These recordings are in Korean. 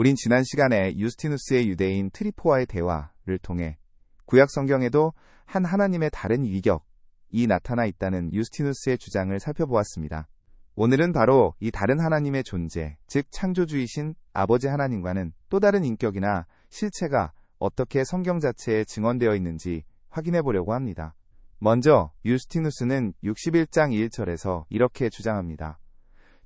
우린 지난 시간에 유스티누스의 유대인 트리포와의 대화를 통해 구약 성경에도 한 하나님의 다른 위격이 나타나 있다는 유스티누스의 주장을 살펴보았습니다. 오늘은 바로 이 다른 하나님의 존재, 즉 창조주이신 아버지 하나님과는 또 다른 인격이나 실체가 어떻게 성경 자체에 증언되어 있는지 확인해 보려고 합니다. 먼저 유스티누스는 61장 1절에서 이렇게 주장합니다.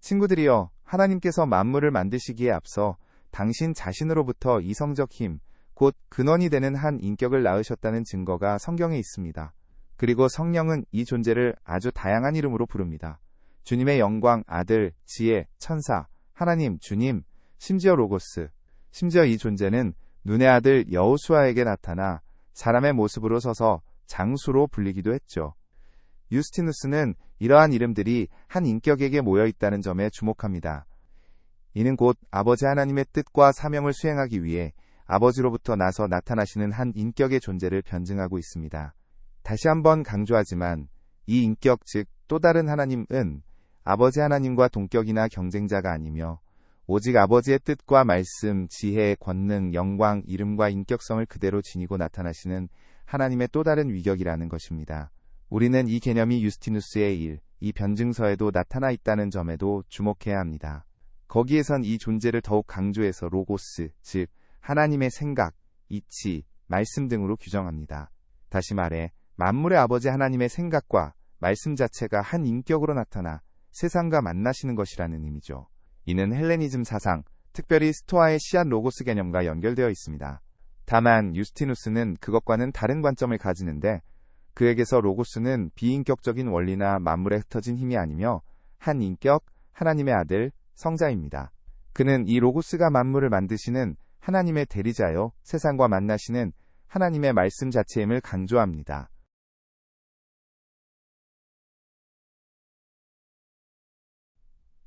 친구들이여 하나님께서 만물을 만드시기에 앞서 당신 자신으로부터 이성적 힘, 곧 근원이 되는 한 인격을 낳으셨다는 증거가 성경에 있습니다. 그리고 성령은 이 존재를 아주 다양한 이름으로 부릅니다. 주님의 영광, 아들, 지혜, 천사, 하나님, 주님, 심지어 로고스, 심지어 이 존재는 눈의 아들 여우수아에게 나타나 사람의 모습으로 서서 장수로 불리기도 했죠. 유스티누스는 이러한 이름들이 한 인격에게 모여 있다는 점에 주목합니다. 이는 곧 아버지 하나님의 뜻과 사명을 수행하기 위해 아버지로부터 나서 나타나시는 한 인격의 존재를 변증하고 있습니다. 다시 한번 강조하지만 이 인격 즉 또 다른 하나님은 아버지 하나님과 동격이나 경쟁자가 아니며 오직 아버지의 뜻과 말씀, 지혜, 권능, 영광, 이름과 인격성을 그대로 지니고 나타나시는 하나님의 또 다른 위격이라는 것입니다. 우리는 이 개념이 유스티누스의 일, 이 변증서에도 나타나 있다는 점에도 주목해야 합니다. 거기에선 이 존재를 더욱 강조해서 로고스, 즉 하나님의 생각, 이치, 말씀 등으로 규정합니다. 다시 말해 만물의 아버지 하나님의 생각과 말씀 자체가 한 인격으로 나타나 세상과 만나시는 것이라는 의미죠. 이는 헬레니즘 사상, 특별히 스토아의 씨앗 로고스 개념과 연결되어 있습니다. 다만 유스티누스는 그것과는 다른 관점을 가지는데 그에게서 로고스는 비인격적인 원리나 만물에 흩어진 힘이 아니며 한 인격, 하나님의 아들, 성자입니다. 그는 이 로고스가 만물을 만드시는 하나님의 대리자요, 세상과 만나시는 하나님의 말씀 자체임을 강조합니다.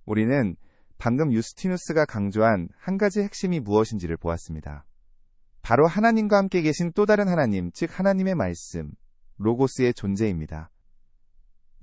우리는 방금 유스티누스가 강조한 한 가지 핵심이 무엇인지를 보았습니다. 바로 하나님과 함께 계신 또 다른 하나님, 즉 하나님의 말씀, 로고스의 존재입니다.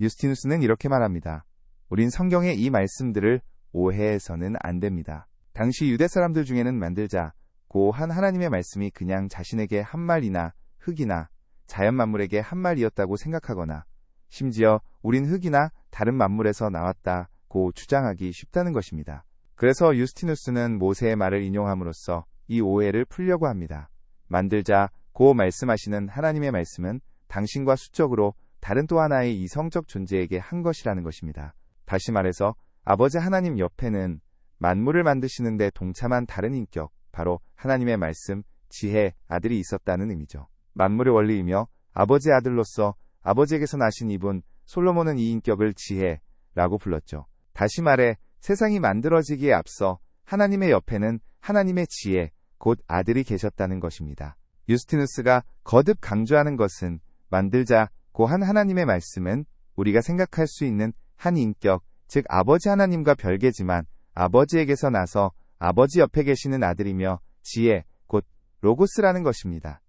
유스티누스는 이렇게 말합니다. 우린 성경의 이 말씀들을 오해해서는 안 됩니다. 당시 유대 사람들 중에는 만들자, 고한 하나님의 말씀이 그냥 자신에게 한 말이나 흙이나 자연 만물에게 한 말이었다고 생각하거나 심지어 우린 흙이나 다른 만물에서 나왔다 고 주장하기 쉽다는 것입니다. 그래서 유스티누스는 모세의 말을 인용함으로써 이 오해를 풀려고 합니다. 만들자 고 말씀하시는 하나님의 말씀은 당신과 수적으로 다른 또 하나의 이성적 존재에게 한 것이라는 것입니다. 다시 말해서 아버지 하나님 옆에는 만물을 만드시는데 동참한 다른 인격, 바로 하나님의 말씀, 지혜, 아들이 있었다는 의미죠. 만물의 원리이며 아버지의 아들로서 아버지에게서 나신 이분 솔로몬은 이 인격을 지혜라고 불렀죠. 다시 말해 세상이 만들어지기에 앞서 하나님의 옆에는 하나님의 지혜, 곧 아들이 계셨다는 것입니다. 유스티누스가 거듭 강조하는 것은 만들자 고한 하나님의 말씀은 우리가 생각할 수 있는 한 인격, 즉 아버지 하나님과 별개지만 아버지에게서 나서 아버지 옆에 계시는 아들이며 지혜, 곧 로고스라는 것입니다.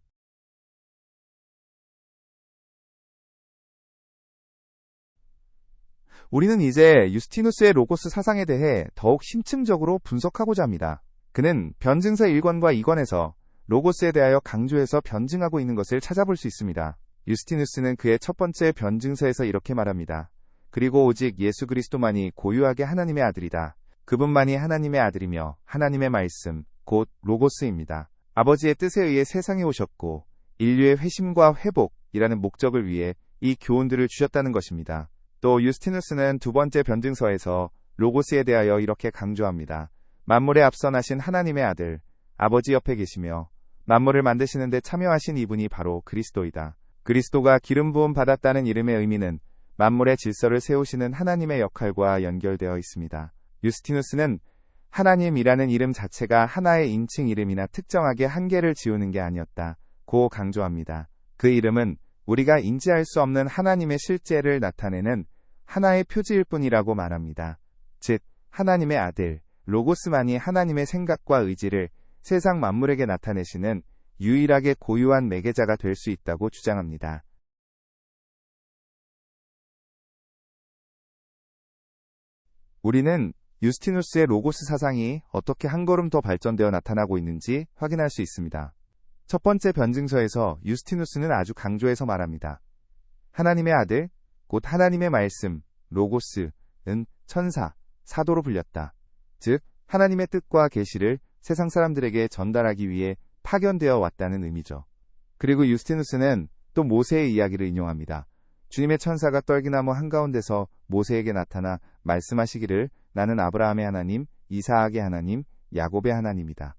우리는 이제 유스티누스의 로고스 사상에 대해 더욱 심층적으로 분석하고자 합니다. 그는 변증서 1권과 2권에서 로고스에 대하여 강조해서 변증하고 있는 것을 찾아볼 수 있습니다. 유스티누스는 그의 첫 번째 변증서에서 이렇게 말합니다. 그리고 오직 예수 그리스도만이 고유하게 하나님의 아들이다. 그분만이 하나님의 아들이며 하나님의 말씀, 곧 로고스입니다. 아버지의 뜻에 의해 세상에 오셨고 인류의 회심과 회복이라는 목적을 위해 이 교훈들을 주셨다는 것입니다. 또 유스티누스는 두 번째 변증서에서 로고스에 대하여 이렇게 강조합니다. 만물에 앞서 나신 하나님의 아들, 아버지 옆에 계시며 만물을 만드시는데 참여하신 이분이 바로 그리스도이다. 그리스도가 기름 부음 받았다는 이름의 의미는 만물의 질서를 세우시는 하나님의 역할과 연결되어 있습니다. 유스티누스는 하나님이라는 이름 자체가 하나의 인칭 이름이나 특정하게 한계를 지우는 게 아니었다. 고 강조합니다. 그 이름은 우리가 인지할 수 없는 하나님의 실제를 나타내는 하나의 표지일 뿐이라고 말합니다. 즉, 하나님의 아들, 로고스만이 하나님의 생각과 의지를 세상 만물에게 나타내시는 유일하게 고유한 매개자가 될 수 있다고 주장합니다. 우리는 유스티누스의 로고스 사상이 어떻게 한 걸음 더 발전되어 나타나고 있는지 확인할 수 있습니다. 첫 번째 변증서에서 유스티누스는 아주 강조해서 말합니다. 하나님의 아들, 곧 하나님의 말씀, 로고스은 천사, 사도로 불렸다. 즉, 하나님의 뜻과 계시를 세상 사람들에게 전달하기 위해 파견되어 왔다는 의미죠. 그리고 유스티누스는 또 모세의 이야기를 인용합니다. 주님의 천사가 떨기나무 한가운데서 모세에게 나타나 말씀하시기를 나는 아브라함의 하나님, 이사악의 하나님, 야곱의 하나님이다.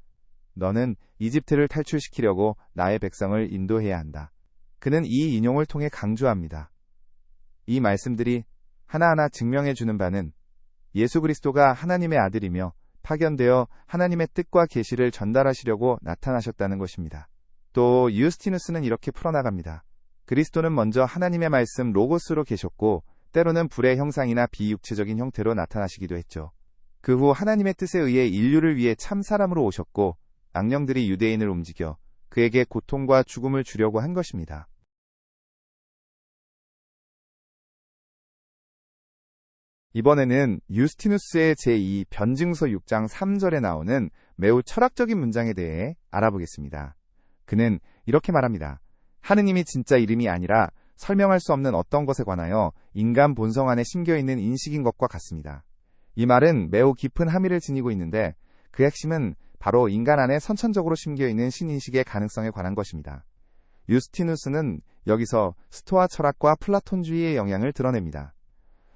너는 이집트를 탈출시키려고 나의 백성을 인도해야 한다. 그는 이 인용을 통해 강조합니다. 이 말씀들이 하나하나 증명해 주는 바는 예수 그리스도가 하나님의 아들이며 파견되어 하나님의 뜻과 계시를 전달하시려고 나타나셨다는 것입니다. 또 유스티누스는 이렇게 풀어나갑니다. 그리스도는 먼저 하나님의 말씀 로고스로 계셨고 때로는 불의 형상이나 비육체적인 형태로 나타나시기도 했죠. 그 후 하나님의 뜻에 의해 인류를 위해 참 사람으로 오셨고 악령들이 유대인을 움직여 그에게 고통과 죽음을 주려고 한 것입니다. 이번에는 유스티누스의 제2 변증서 6장 3절에 나오는 매우 철학적인 문장에 대해 알아보겠습니다. 그는 이렇게 말합니다. 하느님이 진짜 이름이 아니라 설명할 수 없는 어떤 것에 관하여 인간 본성 안에 심겨 있는 인식인 것과 같습니다. 이 말은 매우 깊은 함의를 지니고 있는데 그 핵심은 바로 인간 안에 선천적으로 심겨 있는 신인식의 가능성에 관한 것입니다. 유스티누스는 여기서 스토아 철학과 플라톤주의의 영향을 드러냅니다.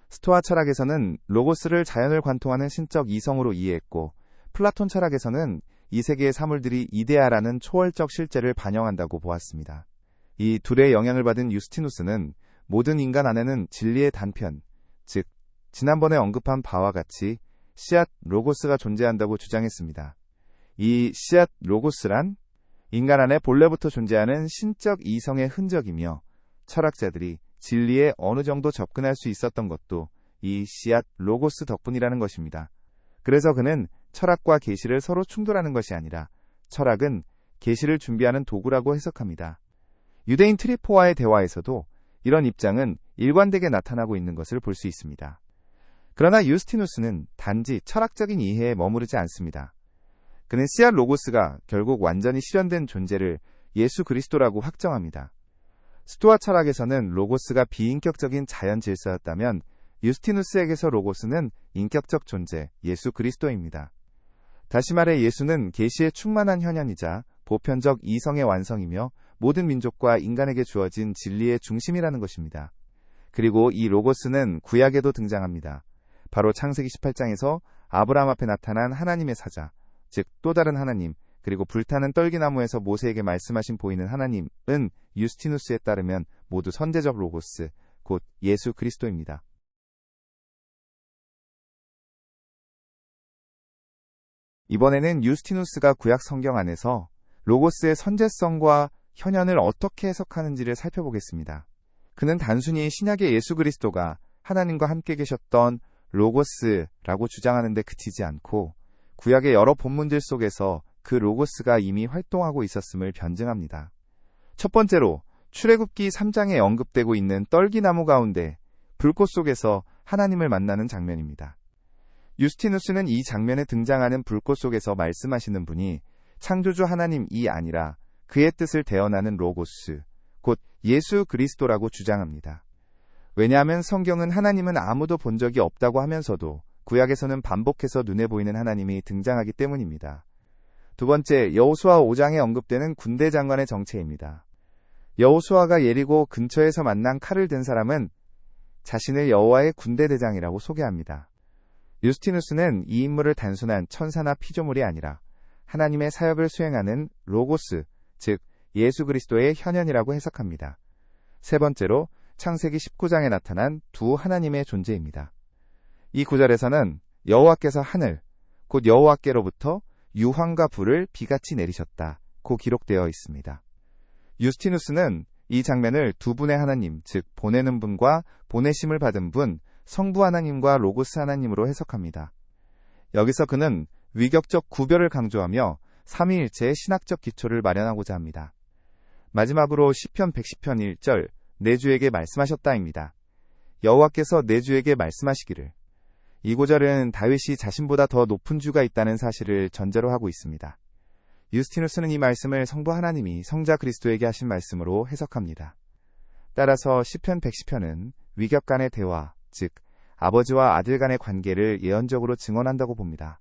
스토아 철학에서는 로고스를 자연을 관통하는 신적 이성으로 이해했고 플라톤 철학에서는 이 세계의 사물들이 이데아라는 초월적 실제를 반영한다고 보았습니다. 이 둘의 영향을 받은 유스티누스는 모든 인간 안에는 진리의 단편, 즉 지난번에 언급한 바와 같이 씨앗 로고스가 존재한다고 주장했습니다. 이 씨앗 로고스란 인간 안에 본래부터 존재하는 신적 이성의 흔적이며 철학자들이 진리에 어느 정도 접근할 수 있었던 것도 이 씨앗 로고스 덕분이라는 것입니다. 그래서 그는 철학과 계시를 서로 충돌하는 것이 아니라 철학은 계시를 준비하는 도구라고 해석합니다. 유대인 트리포와의 대화에서도 이런 입장은 일관되게 나타나고 있는 것을 볼 수 있습니다. 그러나 유스티누스는 단지 철학적인 이해에 머무르지 않습니다. 그는 씨앗 로고스가 결국 완전히 실현된 존재를 예수 그리스도라고 확정합니다. 스토아 철학에서는 로고스가 비인격적인 자연 질서였다면 유스티누스에게서 로고스는 인격적 존재, 예수 그리스도입니다. 다시 말해 예수는 계시의 충만한 현현이자 보편적 이성의 완성이며 모든 민족과 인간에게 주어진 진리의 중심이라는 것입니다. 그리고 이 로고스는 구약에도 등장합니다. 바로 창세기 18장에서 아브라함 앞에 나타난 하나님의 사자, 즉 또 다른 하나님, 그리고 불타는 떨기나무에서 모세에게 말씀하신 보이는 하나님은 유스티누스에 따르면 모두 선제적 로고스, 곧 예수 그리스도입니다. 이번에는 유스티누스가 구약 성경 안에서 로고스의 선제성과 현현을 어떻게 해석하는지를 살펴보겠습니다. 그는 단순히 신약의 예수 그리스도가 하나님과 함께 계셨던 로고스라고 주장하는데 그치지 않고 구약의 여러 본문들 속에서 그 로고스가 이미 활동하고 있었음을 변증합니다. 첫 번째로 출애굽기 3장에 언급되고 있는 떨기나무 가운데 불꽃 속에서 하나님을 만나는 장면입니다. 유스티누스는 이 장면에 등장하는 불꽃 속에서 말씀하시는 분이 창조주 하나님이 아니라 그의 뜻을 대언하는 로고스, 곧 예수 그리스도라고 주장합니다. 왜냐하면 성경은 하나님은 아무도 본 적이 없다고 하면서도 구약에서는 반복해서 눈에 보이는 하나님이 등장하기 때문입니다. 두 번째, 여호수아 5장에 언급되는 군대 장관의 정체입니다. 여호수아가 예리고 근처에서 만난 칼을 든 사람은 자신을 여호와의 군대 대장이라고 소개합니다. 유스티누스는 이 인물을 단순한 천사나 피조물이 아니라 하나님의 사역을 수행하는 로고스, 즉 예수 그리스도의 현현이라고 해석합니다. 세 번째로 창세기 19장에 나타난 두 하나님의 존재입니다. 이 구절에서는 여호와께서 하늘, 곧 여호와께로부터 유황과 불을 비같이 내리셨다 고 기록되어 있습니다. 유스티누스는 이 장면을 두 분의 하나님, 즉 보내는 분과 보내심을 받은 분, 성부 하나님과 로고스 하나님으로 해석합니다. 여기서 그는 위격적 구별을 강조하며 삼위일체의 신학적 기초를 마련하고자 합니다. 마지막으로 시편 110편 1절 내주에게 말씀하셨다입니다. 여호와께서 내주에게 말씀하시기를 이 구절은 다윗이 자신보다 더 높은 주가 있다는 사실을 전제로 하고 있습니다. 유스티누스는 이 말씀을 성부 하나님이 성자 그리스도에게 하신 말씀으로 해석합니다. 따라서 시편 110편은 위격 간의 대화, 즉 아버지와 아들 간의 관계를 예언적으로 증언한다고 봅니다.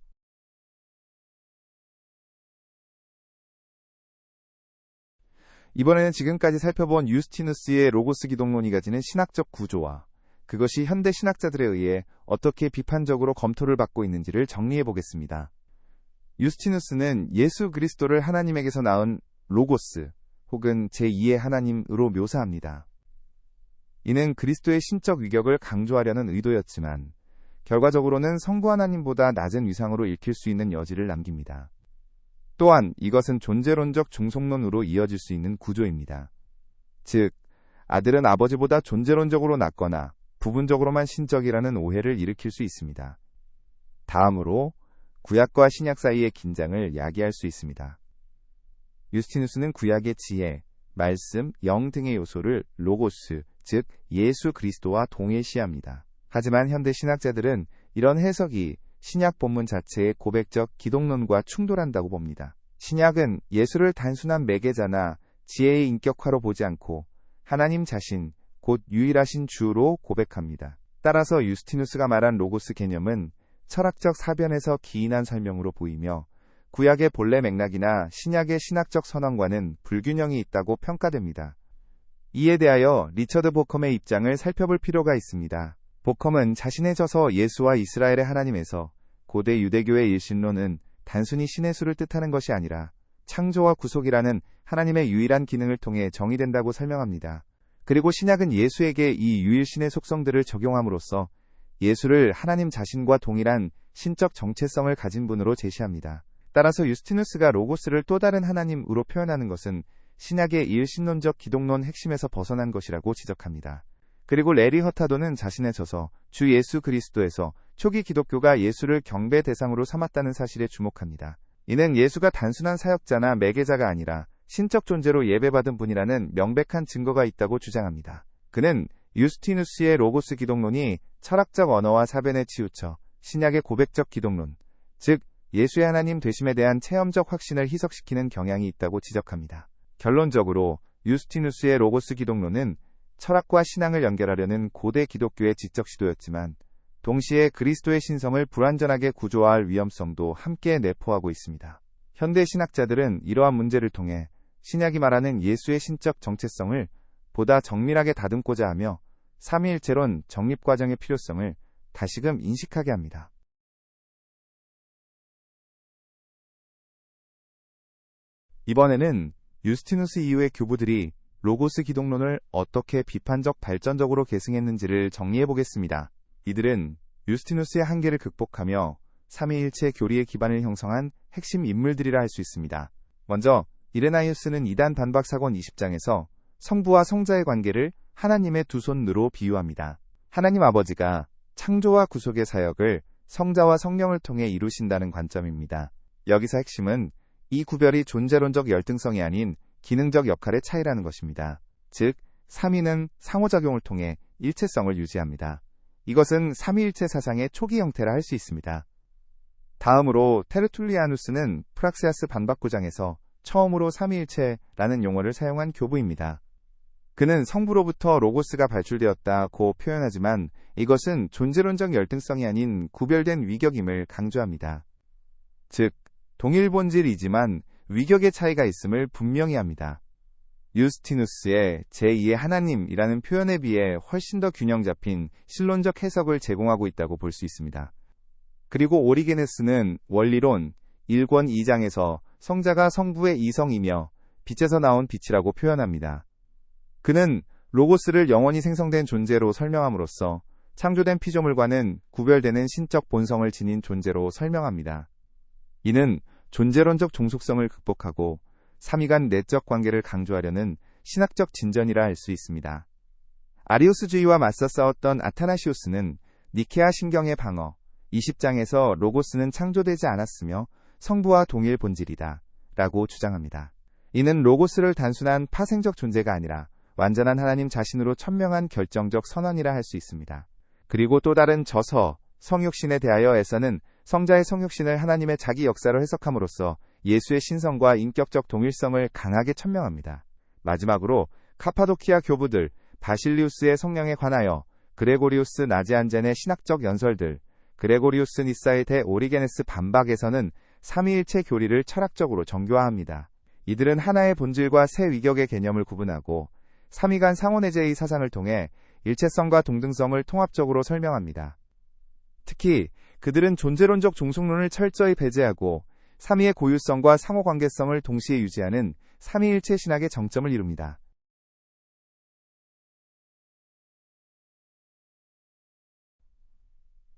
이번에는 지금까지 살펴본 유스티누스의 로고스 기독론이 가지는 신학적 구조와 그것이 현대 신학자들에 의해 어떻게 비판적으로 검토를 받고 있는지를 정리해 보겠습니다. 유스티누스는 예수 그리스도를 하나님에게서 낳은 로고스 혹은 제2의 하나님으로 묘사합니다. 이는 그리스도의 신적 위격을 강조하려는 의도였지만 결과적으로는 성부 하나님보다 낮은 위상으로 읽힐 수 있는 여지를 남깁니다. 또한 이것은 존재론적 중속론으로 이어질 수 있는 구조입니다. 즉, 아들은 아버지보다 존재론적으로 낮거나 부분적으로만 신적이라는 오해를 일으킬 수 있습니다. 다음으로 구약과 신약 사이의 긴장을 야기할 수 있습니다. 유스티누스는 구약의 지혜, 말씀, 영 등의 요소를 로고스, 즉 예수 그리스도와 동일시합니다. 하지만 현대 신학자들은 이런 해석이 신약 본문 자체의 고백적 기독론과 충돌한다고 봅니다. 신약은 예수를 단순한 매개자나 지혜의 인격화로 보지 않고 하나님 자신, 곧 유일하신 주로 고백합니다. 따라서 유스티누스가 말한 로고스 개념은 철학적 사변에서 기인한 설명으로 보이며 구약의 본래 맥락이나 신약의 신학적 선언과는 불균형이 있다고 평가됩니다. 이에 대하여 리처드 보컴의 입장을 살펴볼 필요가 있습니다. 보컴은 자신의 저서 예수와 이스라엘의 하나님에서 고대 유대교의 일신론은 단순히 신의 수를 뜻하는 것이 아니라 창조와 구속이라는 하나님의 유일한 기능을 통해 정의된다고 설명합니다. 그리고 신약은 예수에게 이 유일신의 속성들을 적용함으로써 예수를 하나님 자신과 동일한 신적 정체성을 가진 분으로 제시합니다. 따라서 유스티누스가 로고스를 또 다른 하나님으로 표현하는 것은 신약의 일신론적 기독론 핵심에서 벗어난 것이라고 지적합니다. 그리고 레리 허타도는 자신의 저서 주 예수 그리스도에서 초기 기독교가 예수를 경배 대상으로 삼았다는 사실에 주목합니다. 이는 예수가 단순한 사역자나 매개자가 아니라 신적 존재로 예배받은 분이라는 명백한 증거가 있다고 주장합니다. 그는 유스티누스의 로고스 기독론이 철학적 언어와 사변에 치우쳐 신약의 고백적 기독론, 즉 예수의 하나님 되심에 대한 체험적 확신을 희석시키는 경향이 있다고 지적합니다. 결론적으로 유스티누스의 로고스 기독론은 철학과 신앙을 연결하려는 고대 기독교의 지적 시도였지만 동시에 그리스도의 신성을 불완전하게 구조화할 위험성도 함께 내포하고 있습니다. 현대 신학자들은 이러한 문제를 통해 신약이 말하는 예수의 신적 정체성을 보다 정밀하게 다듬고자 하며 삼위일체론 정립 과정의 필요성을 다시금 인식하게 합니다. 이번에는 유스티누스 이후의 교부들이 로고스 기독론을 어떻게 비판적 발전적으로 계승했는지를 정리해 보겠습니다. 이들은 유스티누스의 한계를 극복하며 삼위일체 교리의 기반을 형성한 핵심 인물들이라 할 수 있습니다. 먼저 이레나이우스는 이단 반박 사건 20장에서 성부와 성자의 관계를 하나님의 두 손으로 비유합니다. 하나님 아버지가 창조와 구속의 사역을 성자와 성령을 통해 이루신다는 관점입니다. 여기서 핵심은 이 구별이 존재론적 열등성이 아닌 기능적 역할의 차이라는 것입니다. 즉, 3위는 상호작용을 통해 일체성을 유지합니다. 이것은 삼위일체 사상의 초기 형태라 할 수 있습니다. 다음으로 테르툴리아누스는 프락세아스 반박구장에서 처음으로 삼위일체라는 용어를 사용한 교부입니다. 그는 성부로부터 로고스가 발출되었다고 표현하지만 이것은 존재론적 열등성이 아닌 구별된 위격임을 강조합니다. 즉, 동일 본질이지만 위격의 차이가 있음을 분명히 합니다. 유스티누스의 제2의 하나님이라는 표현에 비해 훨씬 더 균형 잡힌 신론적 해석을 제공하고 있다고 볼 수 있습니다. 그리고 오리게네스는 원리론 1권 2장에서 성자가 성부의 이성이며 빛에서 나온 빛이라고 표현합니다. 그는 로고스를 영원히 생성된 존재로 설명함으로써 창조된 피조물과는 구별되는 신적 본성을 지닌 존재로 설명합니다. 이는 존재론적 종속성을 극복하고 삼위 간 내적 관계를 강조하려는 신학적 진전이라 할 수 있습니다. 아리우스주의와 맞서 싸웠던 아타나시우스는 니케아 신경의 방어 20장에서 로고스는 창조되지 않았으며 성부와 동일 본질이다 라고 주장합니다. 이는 로고스를 단순한 파생적 존재가 아니라 완전한 하나님 자신으로 천명한 결정적 선언이라 할 수 있습니다. 그리고 또 다른 저서 성육신에 대하여 에서는 성자의 성육신을 하나님의 자기 역사로 해석함으로써 예수의 신성과 인격적 동일성을 강하게 천명합니다. 마지막으로 카파도키아 교부들 바실리우스의 성령에 관하여 그레고리우스 나지안젠의 신학적 연설들, 그레고리우스 니사의 대 오리게네스 반박에서는 삼위일체 교리를 철학적으로 정교화합니다. 이들은 하나의 본질과 새 위격의 개념을 구분하고 삼위간 상호내재의 사상을 통해 일체성과 동등성을 통합적으로 설명합니다. 특히 그들은 존재론적 종속론을 철저히 배제하고 삼위의 고유성과 상호관계성을 동시에 유지하는 삼위일체 신학의 정점을 이룹니다.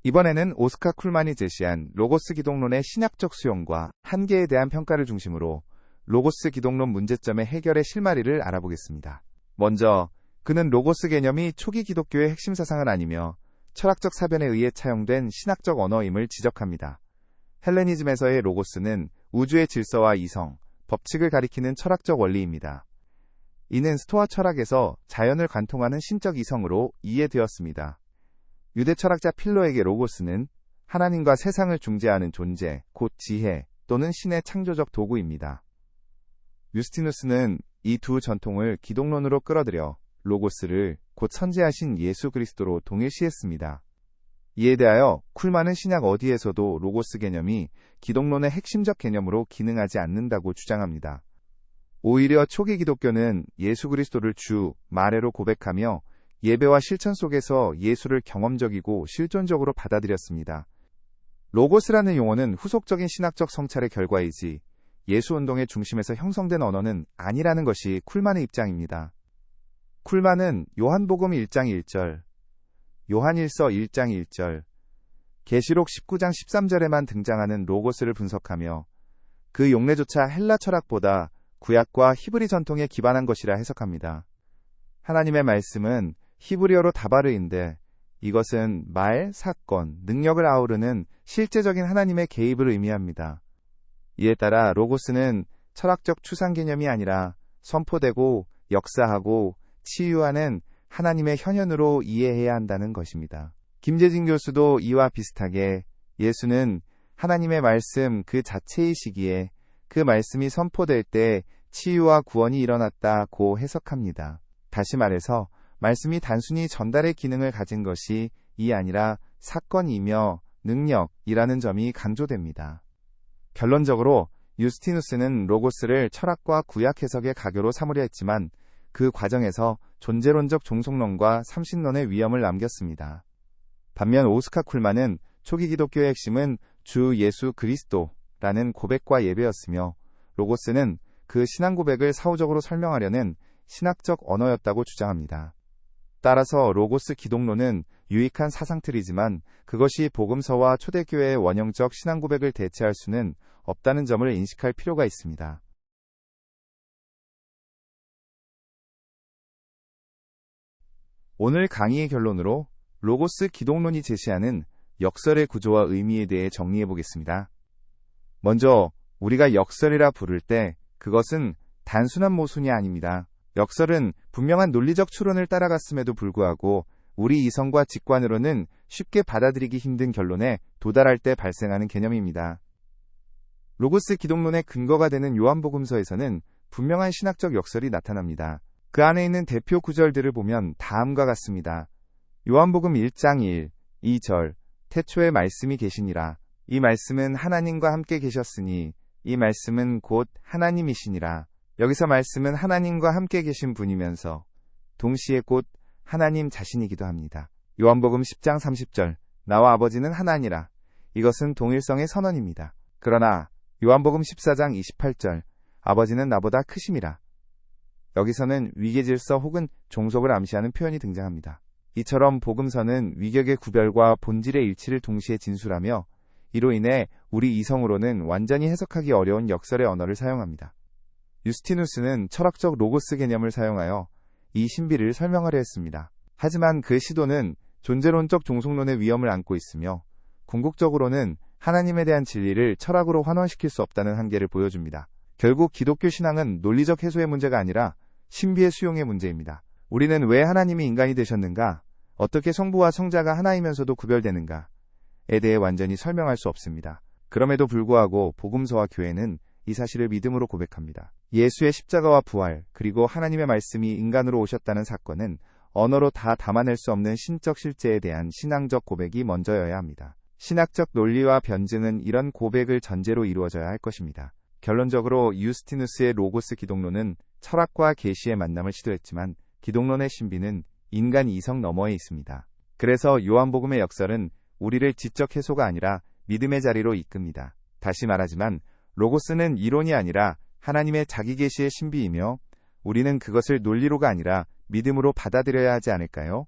이번에는 오스카 쿨만이 제시한 로고스 기독론의 신학적 수용과 한계에 대한 평가를 중심으로 로고스 기독론 문제점의 해결의 실마리를 알아보겠습니다. 먼저 그는 로고스 개념이 초기 기독교의 핵심 사상은 아니며 철학적 사변에 의해 차용된 신학적 언어임을 지적합니다. 헬레니즘에서의 로고스는 우주의 질서와 이성, 법칙을 가리키는 철학적 원리입니다. 이는 스토아 철학에서 자연을 관통하는 신적 이성으로 이해되었습니다. 유대 철학자 필로에게 로고스는 하나님과 세상을 중재하는 존재, 곧 지혜 또는 신의 창조적 도구입니다. 유스티누스는 이 두 전통을 기독론으로 끌어들여 로고스를 곧 선지하신 예수 그리스도로 동일시했습니다. 이에 대하여 쿨만은 신약 어디에서도 로고스 개념이 기독론의 핵심적 개념으로 기능하지 않는다고 주장합니다. 오히려 초기 기독교는 예수 그리스도를 주, 마레로 고백하며 예배와 실천 속에서 예수를 경험적이고 실존적으로 받아들였습니다. 로고스라는 용어는 후속적인 신학적 성찰의 결과이지 예수 운동의 중심에서 형성된 언어는 아니라는 것이 쿨만의 입장입니다. 쿨만은 요한복음 1장 1절, 요한일서 1장 1절, 계시록 19장 13절에만 등장하는 로고스를 분석하며 그 용례조차 헬라 철학보다 구약과 히브리 전통에 기반한 것이라 해석합니다. 하나님의 말씀은 히브리어로 다바르인데 이것은 말, 사건, 능력을 아우르는 실제적인 하나님의 개입을 의미합니다. 이에 따라 로고스는 철학적 추상 개념이 아니라 선포되고 역사하고 치유하는 하나님의 현현으로 이해해야 한다는 것입니다. 김재진 교수도 이와 비슷하게 예수는 하나님의 말씀 그 자체이시기에 그 말씀이 선포될 때 치유와 구원이 일어났다고 해석합니다. 다시 말해서 말씀이 단순히 전달의 기능을 가진 것이 이 아니라 사건이며 능력이라는 점이 강조됩니다. 결론적으로 유스티누스는 로고스를 철학과 구약 해석의 가교로 삼으려 했지만 그 과정에서 존재론적 종속론과 삼신론의 위험을 남겼습니다. 반면 오스카 쿨만은 초기 기독교의 핵심은 주 예수 그리스도라는 고백과 예배였으며 로고스는 그 신앙 고백을 사후적으로 설명하려는 신학적 언어였다고 주장합니다. 따라서 로고스 기독론은 유익한 사상틀이지만 그것이 복음서와 초대교회의 원형적 신앙 고백을 대체할 수는 없다는 점을 인식할 필요가 있습니다. 오늘 강의의 결론으로 로고스 기독론이 제시하는 역설의 구조와 의미에 대해 정리해 보겠습니다. 먼저 우리가 역설이라 부를 때 그것은 단순한 모순이 아닙니다. 역설은 분명한 논리적 추론을 따라갔음에도 불구하고 우리 이성과 직관으로는 쉽게 받아들이기 힘든 결론에 도달할 때 발생하는 개념입니다. 로고스 기독론의 근거가 되는 요한복음서에서는 분명한 신학적 역설이 나타납니다. 그 안에 있는 대표 구절들을 보면 다음과 같습니다. 요한복음 1장 1, 2절, 태초에 말씀이 계시니라. 이 말씀은 하나님과 함께 계셨으니 이 말씀은 곧 하나님이시니라. 여기서 말씀은 하나님과 함께 계신 분이면서 동시에 곧 하나님 자신이기도 합니다. 요한복음 10장 30절 나와 아버지는 하나니라. 이것은 동일성의 선언입니다. 그러나 요한복음 14장 28절 아버지는 나보다 크심이라. 여기서는 위계 질서 혹은 종속을 암시하는 표현이 등장합니다. 이처럼 복음서는 위격의 구별과 본질의 일치를 동시에 진술하며 이로 인해 우리 이성으로는 완전히 해석하기 어려운 역설의 언어를 사용합니다. 유스티누스는 철학적 로고스 개념을 사용하여 이 신비를 설명하려 했습니다. 하지만 그 시도는 존재론적 종속론의 위험을 안고 있으며 궁극적으로는 하나님에 대한 진리를 철학으로 환원시킬 수 없다는 한계를 보여줍니다. 결국 기독교 신앙은 논리적 해소의 문제가 아니라 신비의 수용의 문제입니다. 우리는 왜 하나님이 인간이 되셨는가? 어떻게 성부와 성자가 하나이면서도 구별되는가? 대해 완전히 설명할 수 없습니다. 그럼에도 불구하고 복음서와 교회는 이 사실을 믿음으로 고백합니다. 예수의 십자가와 부활, 그리고 하나님의 말씀이 인간으로 오셨다는 사건은 언어로 다 담아낼 수 없는 신적 실제에 대한 신앙적 고백이 먼저여야 합니다. 신학적 논리와 변증은 이런 고백을 전제로 이루어져야 할 것입니다. 결론적으로 유스티누스의 로고스 기독론은 철학과 계시의 만남을 시도했지만 기독론의 신비는 인간 이성 너머에 있습니다. 그래서 요한복음의 역설은 우리를 지적 해소가 아니라 믿음의 자리로 이끕니다. 다시 말하지만 로고스는 이론이 아니라 하나님의 자기 계시의 신비이며 우리는 그것을 논리로가 아니라 믿음으로 받아들여야 하지 않을까요?